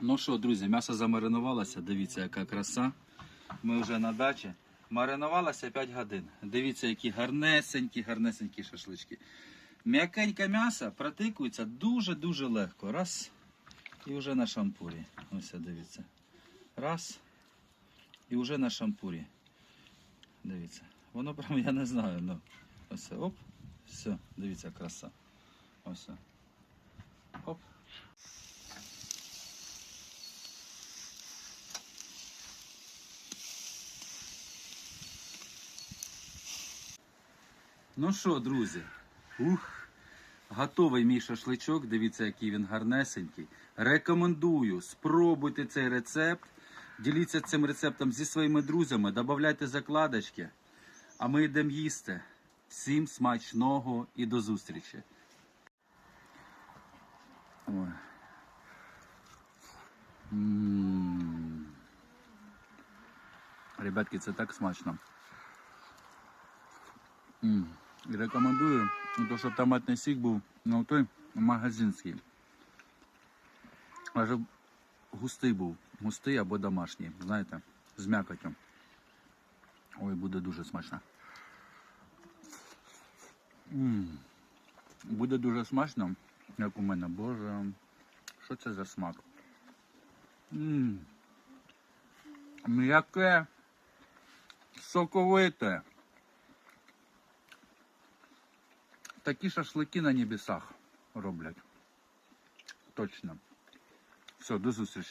Ну що, друзі, м'ясо замаринувалося. Дивіться, яка краса. Ми вже на дачі. Маринувалося 5 годин. Дивіться, які гарнесенькі, гарнесенькі шашлички. М'якеньке м'ясо протикується дуже-дуже легко. Раз. І вже на шампурі. Ось дивіться. Раз. І вже на шампурі. Дивіться. Воно прям, я не знаю. Ну. Ось. Оп. Все, дивіться, краса. Ось. Оп. Ну що, друзі, ух, готовий мій шашличок. Дивіться, який він гарнесенький. Рекомендую, спробуйте цей рецепт. Діліться цим рецептом зі своїми друзями, додавайте закладочки. А ми йдемо їсти. Всім смачного і до зустрічі. М. Ребятки, це так смачно. М. Рекомендую, то, щоб томатний сік був ну, той магазинський. А щоб густий був. Густий або домашній, знаєте, з м'якотю. Ой, буде дуже смачно. М. Буде дуже смачно, як у мене. Боже, що це за смак? М. М'яке, соковите. Такі шашлики на небесах роблять. Точно. Все, до зустрічі.